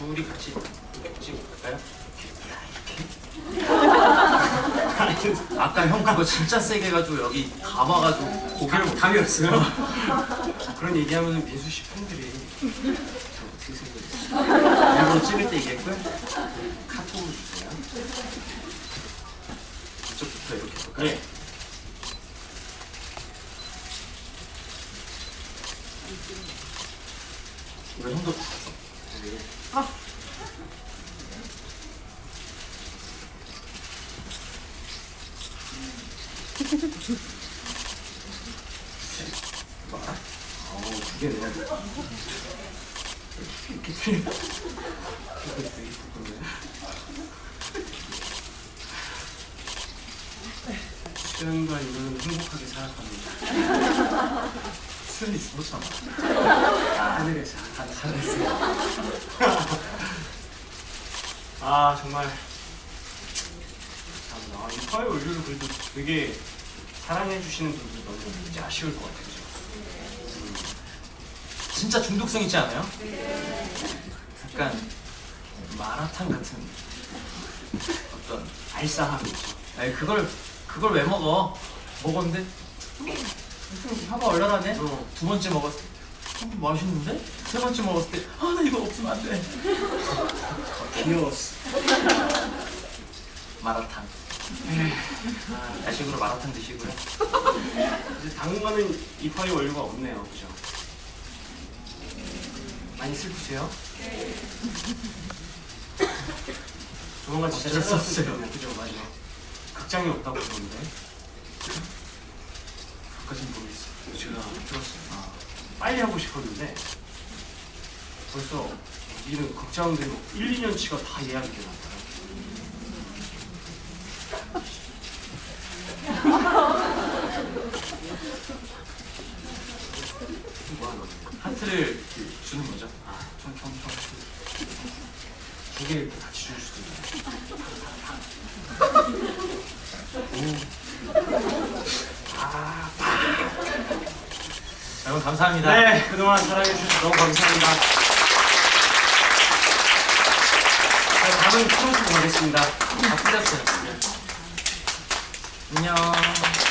둘이 같이 이렇게 찍을까요? 아까 형 그거 진짜 세게 해가지고 여기 감아가지고 고개를 못 감이었어요? 그런 얘기하면 민수 씨 팬들이 저 어떻게 생각했어요? 일부러 찍을 때 얘기했고요. 카톡으로 주세요. 이쪽부터 이렇게 해볼까요? 예. 왜 형도 어 우. 이렇게. 수영과 이거는 행복하게 살아갑니다. 슬리 죽었잖아 하늘에서 하늘에서. 아 정말 참, 아, 이 파이 원료를 그래도 되게 사랑해 주시는 분들이 너무 이제 아쉬울 것 같아요. 그죠? 진짜 중독성 있지 않아요? 약간 마라탕 같은 어떤 알싸함이 있죠. 아니 그걸 그걸 왜 먹어? 먹었는데 음, 화가 얼얼하네. 어. 두 번째 먹었을 때 음, 맛있는데? 세 번째 먹었을 때 아 나 이거 없으면 안 돼. 귀여웠어. 마라탕. 아, 야식으로 마라탕 드시고요. 이제 당분간은 이 파이 원료가 없네요. 그죠? 많이 슬프세요? 조만간 진짜 어쩔 수 찾아왔을 없어요. 텐데, 그죠? 맞아. 극장이 없다고 그러는데. 그까진 모르겠어요. 제가 들었어요. 아, 빨리 하고 싶었는데 벌써 여기는 극장들이 뭐 1, 2년치가 다 예약이 너? 하트를 주는 거죠. 아, 총 총 총. 두개 이렇게 같이 줄 수도 있네. 여러분 감사합니다. 네, 그동안 사랑해주셔서 너무 감사합니다. 자, 다음은 프로스 가겠습니다. 다 틀렸어요. 안녕.